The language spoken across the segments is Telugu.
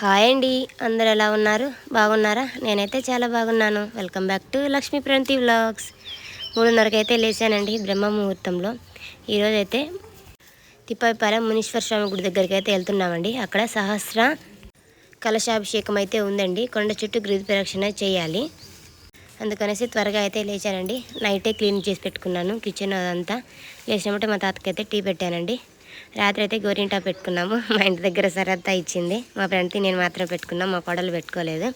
హాయ్ అండి అందరు ఎలా ఉన్నారు? బాగున్నారా? నేనైతే చాలా బాగున్నాను. Welcome back to Lakshmi Pranthi vlogs మూడున్నరకు అయితే లేచానండి బ్రహ్మ ముహూర్తంలో. ఈరోజైతే తిప్పాయిపాలెం మునీశ్వర స్వామి గుడి దగ్గరికి అయితే వెళ్తున్నామండి. అక్కడ సహస్ర కలశాభిషేకం అయితే ఉందండి. కొండ చుట్టూ గ్రీతి ప్రదక్షిణ చేయాలి. అందుకనేసి త్వరగా అయితే లేచానండి. నైటే క్లీన్ చేసి పెట్టుకున్నాను. కిచెన్ అదంతా. లేచినప్పుడు మా తాతకైతే టీ పెట్టానండి. రాత్రి అయితే గోరింటా పెట్టుకున్నాము. మా ఇంటి దగ్గర సరత్తా ఇచ్చింది. మా ఫ్రెండ్కి నేను మాత్రం పెట్టుకున్నాం. మా కోడలు పెట్టుకోలేదు.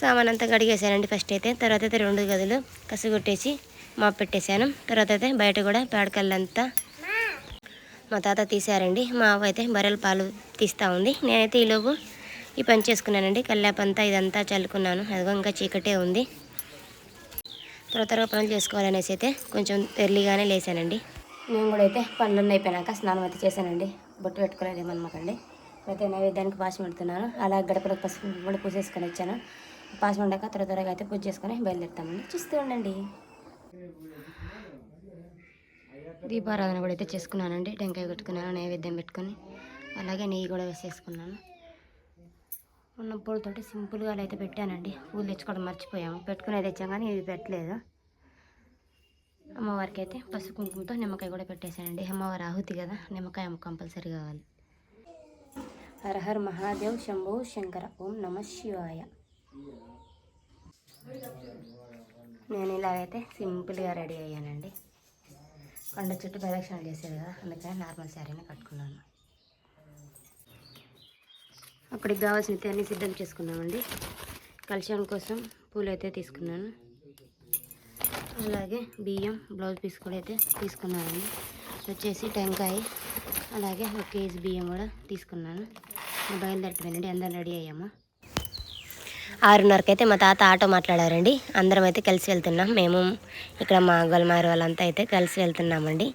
సామాన్ అంతా కడిగేసానండి ఫస్ట్ అయితే. తర్వాత అయితే రెండు గదులు కసుగొట్టేసి మా పెట్టేశాను. తర్వాత అయితే బయట కూడా పేడకల్లంతా మా తాత తీశారండి. మా అవ్వ అయితే బర్రెల పాలు తీస్తూ ఉంది. నేనైతే ఈలోపు ఈ పని చేసుకున్నానండి. కల్లాపంతా ఇదంతా చల్లుకున్నాను. అదిగో ఇంకా చీకటే ఉంది. త్వర త్వరగా పనులు చేసుకోవాలనేసి అయితే కొంచెం ఎర్లీగానే లేసానండి నేను కూడా అయితే పనులన్నీ అయిపోయాక స్నానం అయితే చేశానండి. బొట్టు పెట్టుకోలేదు ఏమన్నమాకండి అయితే నైవేద్యానికి పాశం పెడుతున్నాను. అలా గడపలకు పసుపు కూడా పూసేసుకొని వచ్చాను. పాశం ఉండక త్వర త్వరగా అయితే పూజ చేసుకొని బయలుదేరుతామండి. చూస్తూ ఉండండి. దీపారాధన కూడా అయితే చేసుకున్నానండి. టెంకాయ కొట్టుకున్నాను నైవేద్యం పెట్టుకొని. అలాగే నెయ్యి కూడా వేసేసుకున్నాను. ఉన్న పూలతోటి సింపుల్గా అలా అయితే పెట్టానండి. పూలు తెచ్చుకోవడం మర్చిపోయాము. పెట్టుకునేది తెచ్చాం కానీ ఇది పెట్టలేదు. అమ్మవారికి అయితే పసుపు కుంకుమతో నిమ్మకాయ కూడా పెట్టేశానండి. అమ్మవారి ఆహుతి కదా నిమ్మకాయ కంపల్సరీ కావాలి. హరహర్ మహాదేవ్ శంభో శంకర ఓం నమ శివాయ. నేను ఇలాగైతే సింపుల్గా రెడీ అయ్యానండి. కొండ చుట్టూ ప్రదక్షిణలు చేసేది కదా అందుకని నార్మల్ శారీని కట్టుకున్నాను. అక్కడికి కావాల్సిన అన్నీ సిద్ధం చేసుకున్నామండి. కలశం కోసం పూలు అయితే తీసుకున్నాను. అలాగే బియ్యం బ్లౌజ్ పీస్ కూడా అయితే తీసుకున్నానండి వచ్చేసి టెంకాయ అలాగే ఒక కేజీ బియ్యం కూడా తీసుకున్నాను. బయలుదేరిపోయానండి అందరం రెడీ అయ్యాము? ఆరున్నరకి అయితే మా తాత ఆటో మాట్లాడారండి. అందరం అయితే కలిసి వెళ్తున్నాం. మేము ఇక్కడ మా గొలమారు వాళ్ళంతా అయితే కలిసి వెళ్తున్నామండి.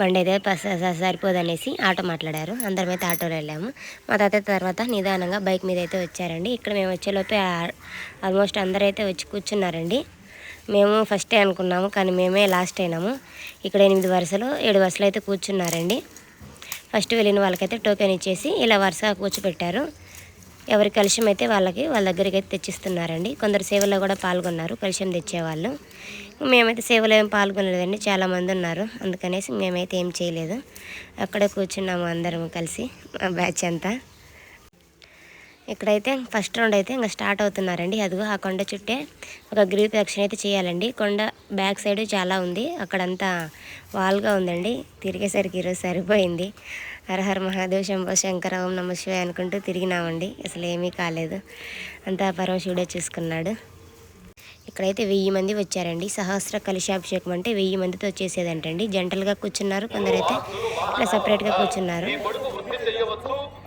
బండి అయితే సరిపోదనేసి ఆటో మాట్లాడారు. అందరం అయితే ఆటోలో వెళ్ళాము. మా తాత తర్వాత నిదానంగా బైక్ మీద అయితే వచ్చారండి. ఇక్కడ మేము వచ్చేలోపే ఆల్మోస్ట్ అందరూ అయితే వచ్చి కూర్చున్నారండి. మేము ఫస్టే అనుకున్నాము కానీ మేమే లాస్ట్ అయినాము. ఇక్కడ ఎనిమిది వరుసలు ఏడు వరుసలు అయితే కూర్చున్నారండి. ఫస్ట్ వెళ్ళిన వాళ్ళకైతే టోకెన్ ఇచ్చేసి ఇలా వరుసగా కూర్చోపెట్టారు. ఎవరి కలుషం అయితే వాళ్ళకి వాళ్ళ దగ్గరికి అయితే తెచ్చిస్తున్నారండి. కొందరు సేవలో కూడా పాల్గొన్నారు కలుషం తెచ్చేవాళ్ళు. మేమైతే సేవలో ఏం పాల్గొనలేదండి చాలామంది ఉన్నారు. అందుకనేసి మేమైతే ఏం చేయలేదు. అక్కడే కూర్చున్నాము అందరం కలిసి మా బ్యాచ్ అంతా. ఇక్కడైతే ఫస్ట్ రౌండ్ అయితే ఇంకా స్టార్ట్ అవుతున్నారండి. అదిగో ఆ కొండ చుట్టే ఒక గిరి యాక్షన్ అయితే చేయాలండి. కొండ బ్యాక్ సైడ్ చాలా ఉంది. అక్కడంతా వాల్గా ఉందండి. తిరిగేసరికి ఈరోజు సరిపోయింది. హరహర మహాదేవ్ శంభో శంకర ఓం నమ శివాయ అనుకుంటూ తిరిగినామండి. అసలు ఏమీ కాలేదు. అంతా పరమశివుడే చూసుకున్నాడు. ఇక్కడైతే వెయ్యి మంది వచ్చారండి. సహస్ర కలుషాభిషేకం అంటే వెయ్యి మందితో చేసేదంటండి. జంటలుగా కూర్చున్నారు. కొందరైతే ఇలా సపరేట్గా కూర్చున్నారు.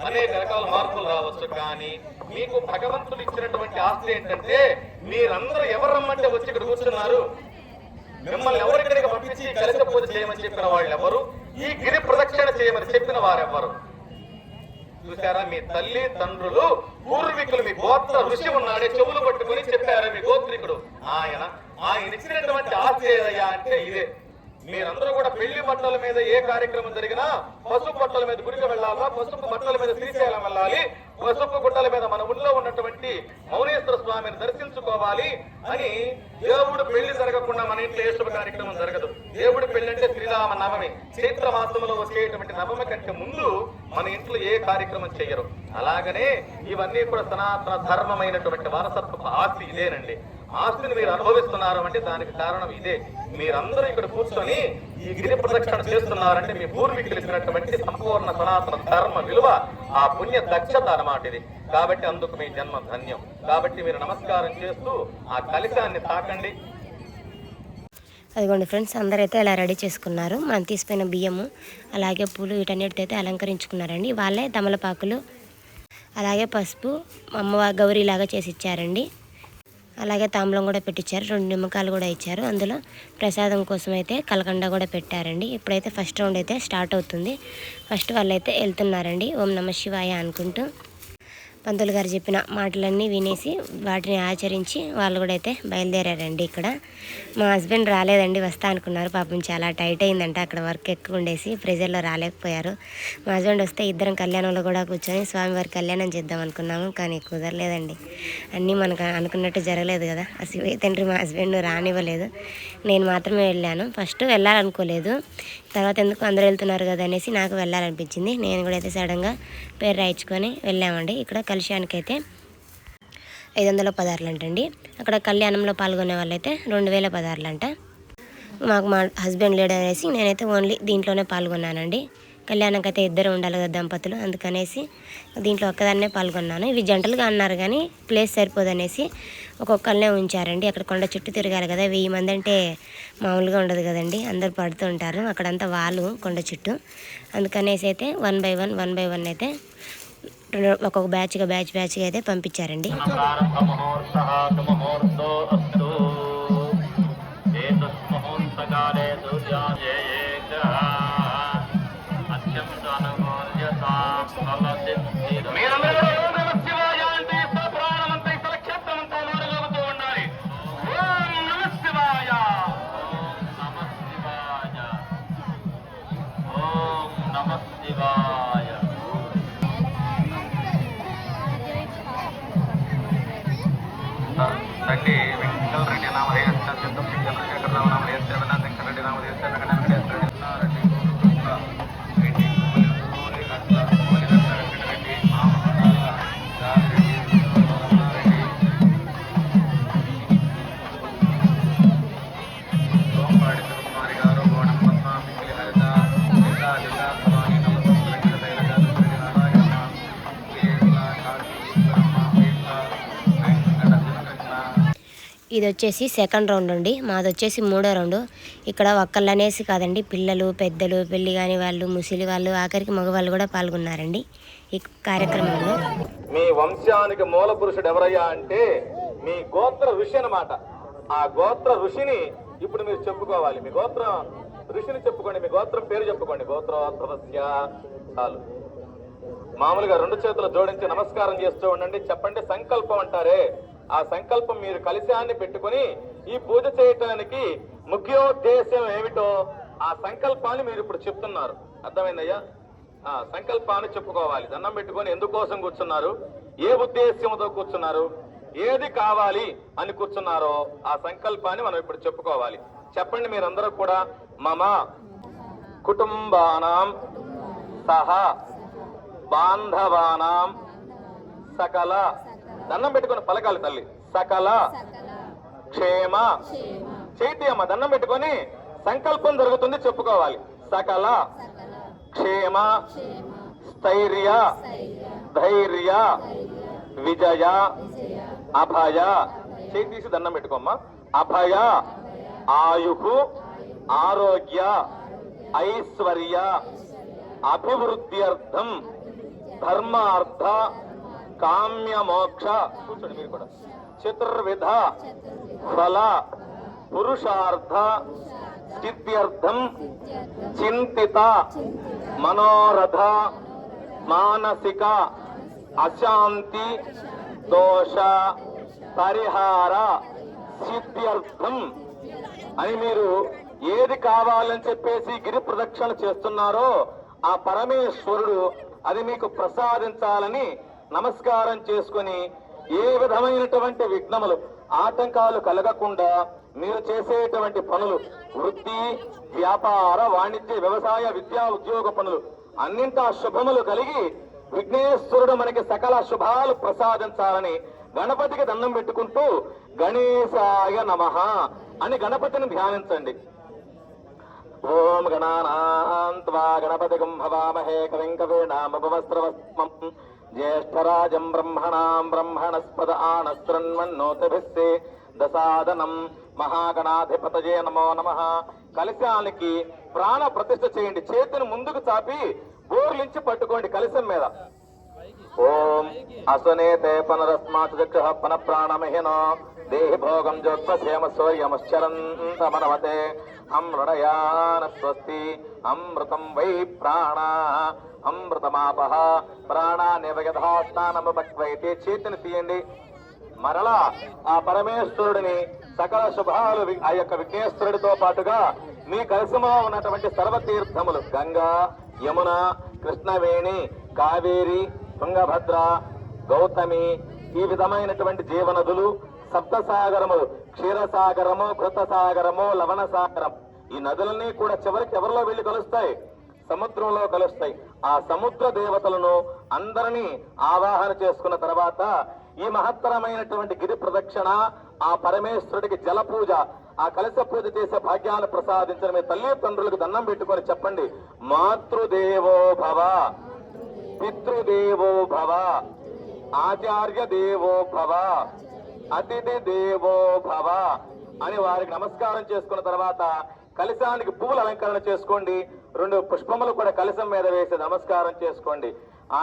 అనేక రకాల మార్పులు రావచ్చు కానీ మీకు భగవంతుడు ఇచ్చినటువంటి ఆస్తి ఏంటంటే మీరందరూ ఎవరు రమ్మంటే వచ్చి ఇక్కడ కూర్చున్నారు? మిమ్మల్ని ఎవరు ఇక్కడికి పంపించి కలిసి పూజ చేయమని చెప్పిన వాళ్ళు ఎవరు ఈ గిరి ప్రదక్షిణ చేయమని చెప్పిన వారెవరు? చూసారా మీ తల్లి తండ్రులు పూర్వీకులు మీ గోత్ర ఋషి ఉన్నాడే చెవులు పట్టుకుని చెప్పారా మీ గోత్రికుడు. ఆయన ఆయన ఇచ్చినటువంటి ఆస్తి ఏదయ్యా అంటే ఇదే. మీరందరూ కూడా పెళ్ళి బట్టల మీద ఏ కార్యక్రమం జరిగినా పసుపు బట్టల మీద గుడికి వెళ్ళాలా పసుపు బట్టల మీద శ్రీశైలం వెళ్ళాలి పసుపు గుట్టల మీద మన ఊళ్ళో ఉన్నటువంటి మౌనేశ్వర స్వామిని దర్శించుకోవాలి అని దేవుడు పెళ్ళి జరగకుండా మన ఇంట్లో ఏ శుభ కార్యక్రమం జరగదు. దేవుడు పెళ్ళి అంటే శ్రీరామ నవమి. చైత్ర మాసంలో వచ్చేటువంటి నవమి కంటే ముందు మన ఇంట్లో ఏ కార్యక్రమం చేయరు అలాగనే ఇవన్నీ కూడా సనాతన ధర్మమైనటువంటి వారసత్వ ఆస్తి ఇదేనండి. ఆస్తిని మీరు అనుభవిస్తున్నారు అంటే దానికి కారణం ఇదే. మీరందరూ ఇక్కడ కూర్చొని ఈ గిరి ప్రదక్షిణ చేస్తున్నారంటే మీ పూర్వీకులు ఇచ్చినటువంటి సంపూర్ణ సనాతన ధర్మ విలువ ఆ పుణ్య దక్షత అన్నమాట ఇది. కాబట్టి అందుకు మీ జన్మ ధన్యం. కాబట్టి మీరు నమస్కారం చేస్తూ ఆ కలిశాన్ని తాకండి. అదిగోండి ఫ్రెండ్స్ అందరైతే ఇలా రెడీ చేసుకున్నారు. మనం తీసిపోయిన బియ్యము అలాగే పూలు వీటన్నిటితో అయితే అలంకరించుకున్నారండి. వాళ్ళే తమలపాకులు అలాగే పసుపు అమ్మవారి గౌరీలాగా చేసి ఇచ్చారండి. అలాగే తాంబూలం కూడా పెట్టించారు రెండు నిమ్మకాయలు కూడా ఇచ్చారు. అందులో ప్రసాదం కోసం అయితే కలకండ కూడా పెట్టారండి. ఇప్పుడైతే ఫస్ట్ రౌండ్ అయితే స్టార్ట్ అవుతుంది. ఫస్ట్ వాళ్ళైతే వెళ్తున్నారండి. ఓం నమ శివాయ అనుకుంటూ. పంతులు గారు చెప్పిన మాటలన్నీ వినేసి వాటిని ఆచరించి వాళ్ళు కూడా అయితే బయలుదేరారండి ఇక్కడ. మా హస్బెండ్ రాలేదండి వస్తా అనుకున్నారు. పాపం చాలా టైట్ అయిందంట అక్కడ వర్క్ ఎక్కువ ఉండేసి ప్రెజర్లో రాలేకపోయారు. మా హస్బెండ్ వస్తే ఇద్దరం కళ్యాణంలో కూడా కూర్చొని స్వామివారి కళ్యాణం చేద్దాం అనుకున్నాము కానీ కుదరలేదండి. అన్నీ మనకు అనుకున్నట్టు జరగలేదు కదా. అసలు తండ్రి మా హస్బెండ్ రానివ్వలేదు. నేను మాత్రమే వెళ్ళాను. ఫస్ట్ వెళ్ళాలనుకోలేదు. తర్వాత ఎందుకు అందరూ వెళ్తున్నారు కదా అనేసి నాకు వెళ్ళాలనిపించింది. నేను కూడా అయితే సడన్గా పేరు రాయించుకొని వెళ్ళామండి. ఇక్కడ కలుషానికి అయితే ఐదు వందల పదార్లు అంటండి అక్కడ కళ్యాణంలో పాల్గొనే వాళ్ళైతే రెండు వేల పదార్లు అంట మాకు మా హస్బెండ్ లేడు అనేసి నేనైతే ఓన్లీ దీంట్లోనే పాల్గొన్నానండి. కళ్యాణంకి అయితే ఇద్దరు ఉండాలి కదా దంపతులు అందుకనేసి దీంట్లో ఒక్కదాన్నే పాల్గొన్నాను. ఇవి జంటలుగా అన్నారు కానీ ప్లేస్ సరిపోదనేసి ఒక్కొక్కరినే ఉంచారండి. అక్కడ కొండ చుట్టూ తిరగాలి కదా వెయ్యి మంది అంటే మామూలుగా ఉండదు కదండి. అందరు పడుతూ ఉంటారు. అక్కడంతా వాళ్ళు కొండ చుట్టూ. అందుకనేసి అయితే one by one one by one అయితే రెండు- ఒక్కొక్క బ్యాచ్గా బ్యాచ్ బ్యాచ్గా అయితే పంపించారండి. ナマステ。ఇది వచ్చేసి సెకండ్ రౌండ్ అండి. మాది వచ్చేసి మూడో రౌండ్ ఇక్కడ ఒక్కళ్ళు అనేసి కాదండి పిల్లలు పెద్దలు పెళ్ళి కాని వాళ్ళు ముసలి వాళ్ళు ఆఖరికి మగవాళ్ళు కూడా పాల్గొన్నారండి ఈ కార్యక్రమంలో. మీ వంశానికి మూల పురుషుడు ఎవరయ్యా అంటే మీ గోత్ర ఋషి అన్నమాట. ఆ గోత్ర ఋషిని ఇప్పుడు మీరు చెప్పుకోవాలి. మీ గోత్రం ఋషిని చెప్పుకోండి మీ గోత్రం పేరు చెప్పుకోండి. గోత్రోద్భవస్య చాలు. మామూలుగా రెండు చేతులు జోడించి నమస్కారం చేస్తూ ఉండండి. చెప్పండి సంకల్పం అంటారే. ఆ సంకల్పం మీరు కలిశాన్ని పెట్టుకొని ఈ పూజ చేయటానికి ముఖ్యోద్దేశం ఏమిటో ఆ సంకల్పాన్ని మీరు ఇప్పుడు చెప్తున్నారు. అర్థమైందయ్యా? ఆ సంకల్పాన్ని చెప్పుకోవాలి. దండం పెట్టుకొని ఎందుకోసం కూర్చున్నారు? ఏ ఉద్దేశ్యంతో కూర్చున్నారు? ఏది కావాలి అని కూర్చున్నారో ఆ సంకల్పాన్ని మనం ఇప్పుడు చెప్పుకోవాలి. చెప్పండి మీరందరూ కూడా. మమ కుటుంబానాం సహా బాంధవానాం సకల దండం పెట్టుకొని పలకాలి తల్లి. సకల క్షేమ. చేతి అమ్మ దండం పెట్టుకొని సంకల్పం జరుగుతుంది చెప్పుకోవాలి. సకల క్షేమ. స్థైర్య. ధైర్య. విజయ. అభయ. చేతి తీసి దండం పెట్టుకోమ్మా. అభయ. ఆయు ఆరోగ్య. ఐశ్వర్య. అభివృద్ధి అర్థం. ధర్మార్థ. కామ్య మోక్ష కూర్చోండి మీరు కూడా. చతుర్విధ ఫల పురుషార్థ సిద్ధ్యర్థం చింతిత మనోరథ మానసిక అశాంతి దోష పరిహార సిద్ధ్యర్థం అని మీరు ఏది కావాలని చెప్పేసి గిరి ప్రదక్షిణ చేస్తున్నారో ఆ పరమేశ్వరుడు అది మీకు ప్రసాదించాలని నమస్కారం చేసుకుని ఏ విధమైనటువంటి విఘ్నములు ఆటంకాలు కలగకుండా మీరు చేసేటువంటి పనులు వృత్తి వ్యాపార వాణిజ్య వ్యవసాయ విద్యా ఉద్యోగ పనులు అన్నింటా శుభములు కలిగి విఘ్నేశ్వరుడు మనకి సకల శుభాలు ప్రసాదించాలని గణపతికి దండం పెట్టుకుంటూ గణేశాయ నమ అని గణపతిని ధ్యానించండి. ఓం గణపతి గణపతిగం భవామహే కవిం కవీనామపవస్త్రవస్మం జ్యేష్ఠరాజం బ్రహ్మణాం బ్రహ్మణస్పద ఆనశృణ్వన్నోతిభిస్సే దశాదనం మహాగణాధిపతజే నమో నమ కలశానికి ప్రాణ ప్రతిష్ఠ చేయండి. చేతిని ముందుకు చాపి బోర్లించి పట్టుకోండి కలశం మీద. ఓం అసునేతే పునరస్మాత్ చక్షుః పున ప్రాణమహినో దేహి భోగం జ్యోత్స్యమ సూర్యమశ్చరంతమనవతే అమృడయాన స్వస్తి అమృతం వై ప్రాణ అమృతమాపహ ప్రాణానివగధా స్నానముపక్వైతే చేతిని తీయండి. మరలా ఆ పరమేశ్వరుడిని సకల శుభాలు ఆ యొక్క విఘ్నేశ్వరుడితో పాటుగా మీ కలసములో ఉన్నటువంటి సర్వతీర్థములు గంగా యమున కృష్ణవేణి కావేరి తుంగభద్ర గౌతమి ఈ విధమైనటువంటి జీవనదులు సప్తసాగరములు క్షీరసాగరము కృతసాగరము లవణ సాగరం ఈ నదులన్నీ కూడా చివరికి ఎవరిలో వెళ్ళి కలుస్తాయి? సముద్రంలో కలుస్తాయి. ఆ సముద్ర దేవతలను అందరినీ ఆవాహన చేసుకున్న తర్వాత ఈ మహత్తరమైనటువంటి గిరి ప్రదక్షిణ ఆ పరమేశ్వరుడికి జల పూజ ఆ కలశ పూజ చేసే భాగ్యాన్ని ప్రసాదించిన మీ తల్లిదండ్రులకు దండం పెట్టుకొని చెప్పండి. మాతృదేవో భవ పితృదేవో భవ ఆచార్య దేవో భవ అతిథి దేవో భవ అని వారికి నమస్కారం చేసుకున్న తర్వాత కలశానికి పువ్వులు అలంకరణ చేసుకోండి. రెండు పుష్పములు కూడా కలశం మీద వేసి నమస్కారం చేసుకోండి.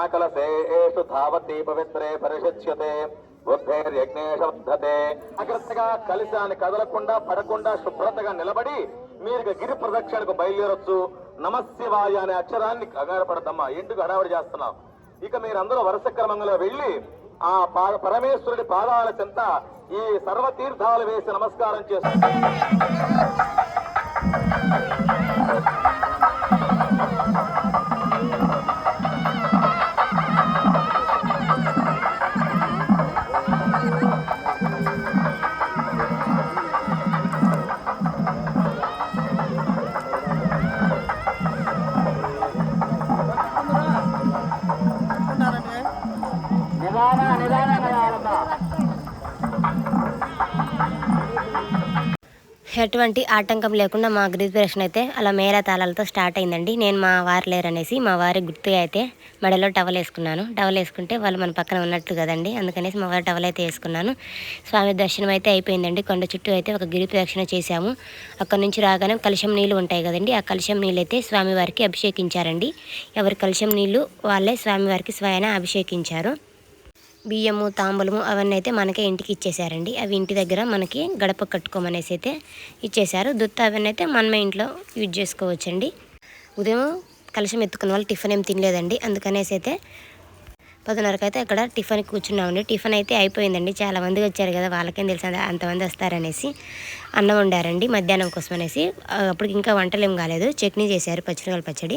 ఆకల శేషు ధావతి పవిత్రే పరిషచ్యతే ఉద్ధేర్యజ్ఞేష జాగ్రత్తగా కలశాన్ని కదలకుండా పడకుండా శుభ్రతగా నిలబడి మీరు ఇక గిరి ప్రదక్షిణకు బయలుదేరొచ్చు. నమశివాయ అనే అక్షరాన్ని కంగారపడద్దమ్మా ఎందుకు హడావిడి చేస్తున్నాం ఇక మీరందరూ వరుస క్రమంలో వెళ్ళి ఆ పరమేశ్వరుడి పాదాల చెంత ఈ సర్వతీర్థాలు వేసి నమస్కారం చేస్తారు ఎటువంటి ఆటంకం లేకుండా మా గిరిప్రదక్షిణ అయితే అలా మేళ తాళాలతో స్టార్ట్ అయిందండి. నేను మా వారు లేరనేసి మా వారి గుర్తుగా అయితే మెడలో టవల్ వేసుకున్నాను. టవల్ వేసుకుంటే వాళ్ళు మన పక్కన ఉన్నట్టు కదండి. అందుకనేసి మా వారి టవల్ అయితే వేసుకున్నాను. స్వామి దర్శనం అయితే అయిపోయిందండి. కొండ చుట్టూ అయితే ఒక గిరి ప్రదక్షిణ చేశాము. అక్కడ నుంచి రాగానే కలుషం నీళ్ళు ఉంటాయి కదండి. ఆ కలుషం నీళ్ళు అయితే స్వామివారికి అభిషేకించారండి. ఎవరి కలుషం నీళ్ళు వాళ్ళే స్వామివారికి స్వయాన అభిషేకించారు. బియ్యము తాంబూలము అవన్నీ అయితే మనకే ఇంటికి ఇచ్చేసారండి అవి ఇంటి దగ్గర మనకి గడప కట్టుకోమనేసి అయితే ఇచ్చేసారు దుత్త అవన్నీ అయితే మనమే ఇంట్లో యూజ్ చేసుకోవచ్చండి. ఉదయం కలుషం ఎత్తుకున్న వాళ్ళు టిఫిన్ ఏం తినలేదండి. అందుకనేసి అయితే పదిన్నరకు అయితే అక్కడ టిఫిన్ కూర్చున్నామండి. టిఫిన్ అయితే అయిపోయిందండి. చాలామంది వచ్చారు కదా వాళ్ళకేం తెలుసు అంతమంది వస్తారనేసి అన్నం వండారండి మధ్యాహ్నం కోసం అనేసి అప్పుడు అప్పటికి ఇంకా వంటలు ఏం కాలేదు. చట్నీ చేశారు పచ్చిమిరకాయల పచ్చడి.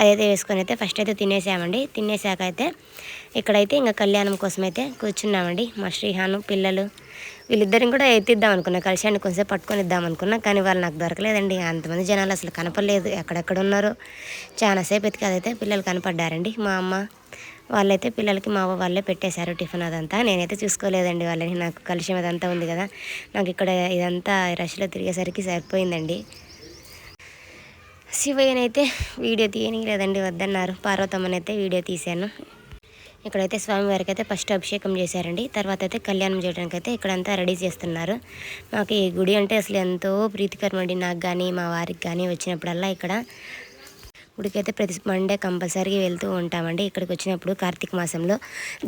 అదైతే వేసుకొని అయితే ఫస్ట్ అయితే తినేసామండి. తినేసాక అయితే ఇక్కడైతే ఇంకా కళ్యాణం కోసం అయితే కూర్చున్నామండి. మా శ్రీహాను పిల్లలు వీళ్ళిద్దరిని కూడా ఎత్తిద్దాం అనుకున్నా. కలిసాన్ని కొంచెం పట్టుకొని ఇద్దాం అనుకున్నా. కానీ వాళ్ళు నాకు దొరకలేదండి. అంతమంది జనాలు అసలు కనపడలేదు. ఎక్కడెక్కడ ఉన్నారో. చాలాసేపు ఎతికి అదైతే పిల్లలు కనపడ్డారండి. మా అమ్మ వాళ్ళైతే పిల్లలకి మా వాళ్ళే పెట్టేశారు టిఫిన్ అదంతా. నేనైతే చూసుకోలేదండి వాళ్ళని. నాకు కలిసిం అదంతా ఉంది కదా. నాకు ఇక్కడ ఇదంతా రష్లో తిరిగేసరికి సరిపోయిందండి. శివయ్యనైతే వీడియో తీయనీయలేదండి వద్దన్నారు. పార్వతమ్మనైతే వీడియో తీశాను. ఇక్కడైతే స్వామివారికి అయితే ఫస్ట్ అభిషేకం చేశారండి. తర్వాత అయితే కళ్యాణం చేయడానికి అయితే ఇక్కడంతా రెడీ చేస్తున్నారు. మాకు ఈ గుడి అంటే అసలు ఎంతో ప్రీతికరమండి. నాకు కానీ మా వారికి కానీ వచ్చినప్పుడల్లా ఇక్కడ గుడికైతే ప్రతి మండే కంపల్సరీగా వెళ్తూ ఉంటామండి. ఇక్కడికి వచ్చినప్పుడు కార్తీక మాసంలో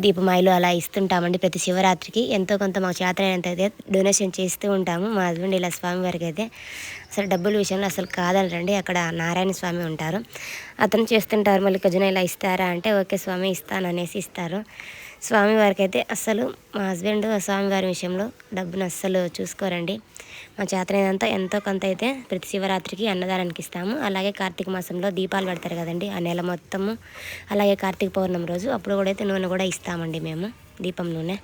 దీపమాయిలు అలా ఇస్తుంటామండి. ప్రతి శివరాత్రికి ఎంతో కొంత మాకు చేతనైనంత అయితే డొనేషన్ చేస్తూ ఉంటాము. మా హస్బెండ్ ఇలా స్వామివారికి అయితే అసలు డబ్బుల విషయంలో అసలు కాదనరండి. అక్కడ నారాయణ స్వామి ఉంటారు. అతను చేస్తుంటారు మళ్ళీ మల్లికార్జున ఇలా ఇస్తారా అంటే ఓకే స్వామి ఇస్తాను అనేసి ఇస్తారు. స్వామివారికి అయితే అస్సలు మా హస్బెండ్ స్వామివారి విషయంలో డబ్బును అస్సలు చూసుకోరండి. మా చేతనైనంతా ఎంతో కొంత అయితే ప్రతి శివరాత్రికి అన్నదానానికి ఇస్తాము. అలాగే కార్తీక మాసంలో దీపాలు పెడతారు కదండి ఆ నెల మొత్తము. అలాగే కార్తీక పౌర్ణమి రోజు అప్పుడు కూడా అయితే నూనె కూడా ఇస్తామండి మేము దీపం నూనె.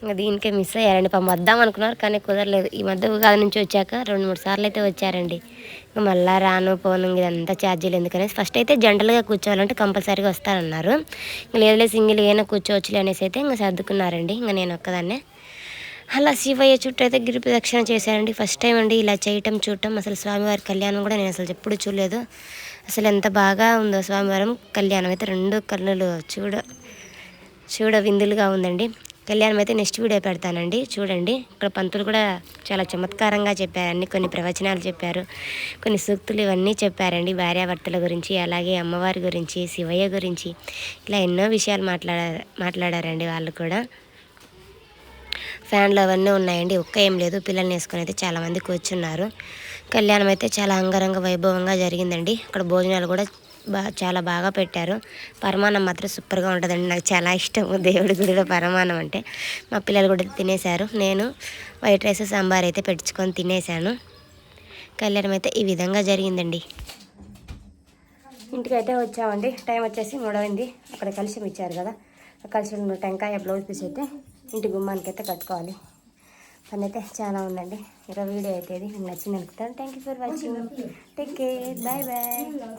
ఇంకా దీనికే మిస్ అయ్యారండి పాపం వద్దాం అనుకున్నారు కానీ కుదరలేదు. ఈ మధ్య ఉగాది నుంచి వచ్చాక రెండు మూడు సార్లు అయితే వచ్చారండి. ఇంకా మళ్ళీ రాను పోను ఇదంతా ఛార్జీలు ఎందుకనేసి ఫస్ట్ అయితే జంటలుగా కూర్చోవాలంటే కంపల్సరీగా వస్తారన్నారు ఇంకా లేదులే సింగిల్ ఏమైనా కూర్చోవచ్చులే అనేసి అయితే ఇంకా సర్దుకున్నారండి. ఇంకా నేను ఒక్కదాన్నే. అలా శివయ్య చుట్టూ అయితే గిరి ప్రదక్షిణ చేశారండి. ఫస్ట్ టైం అండి ఇలా చేయటం చూడటం. అసలు స్వామివారి కళ్యాణం కూడా నేను అసలు ఎప్పుడు చూడలేదు. అసలు ఎంత బాగా ఉందో స్వామివారం కళ్యాణం అయితే రెండు కన్నులు చూడ చూడ విందులుగా ఉందండి. కళ్యాణం అయితే నెక్స్ట్ వీడియో పెడతానండి. చూడండి. ఇక్కడ పంతులు కూడా చాలా చమత్కారంగా చెప్పారండి కొన్ని ప్రవచనాలు చెప్పారు. కొన్ని సూక్తులు ఇవన్నీ చెప్పారండి. భార్యాభర్తల గురించి అలాగే అమ్మవారి గురించి శివయ్య గురించి ఇలా ఎన్నో విషయాలు మాట్లాడారు మాట్లాడారండి వాళ్ళు కూడా. ఫ్యాన్లు అవన్నీ ఉన్నాయండి. ఒక్క ఏం లేదు. పిల్లల్ని వేసుకొని అయితే చాలామంది కూర్చున్నారు. కళ్యాణం అయితే చాలా అంగరంగ వైభవంగా జరిగిందండి. అక్కడ భోజనాలు కూడా బా చాలా బాగా పెట్టారు. పరమాన్నం మాత్రం సూపర్గా ఉంటుందండి. నాకు చాలా ఇష్టము. దేవుడి గుడిలో పరమాన్నం అంటే. మా పిల్లలు కూడా తినేశారు. నేను వైట్ రైస్ సాంబార్ అయితే పెట్టుకొని తినేశాను. కళ్యాణం అయితే ఈ విధంగా జరిగిందండి. ఇంటికి అయితే వచ్చామండి. టైం వచ్చేసి మూడవైంది అక్కడ కలిసి ఇచ్చారు కదా. కలిసి టెంకాయ బ్లౌజ్ పీస్ అయితే ఇంటి గుమ్మానికి అయితే కట్టుకోవాలి. పని అయితే చాలా ఉందండి. ఈరోజు వీడియో అయితే ఇది. మీకు నచ్చింది అనుకుంటాను. Thank you for watching take care bye bye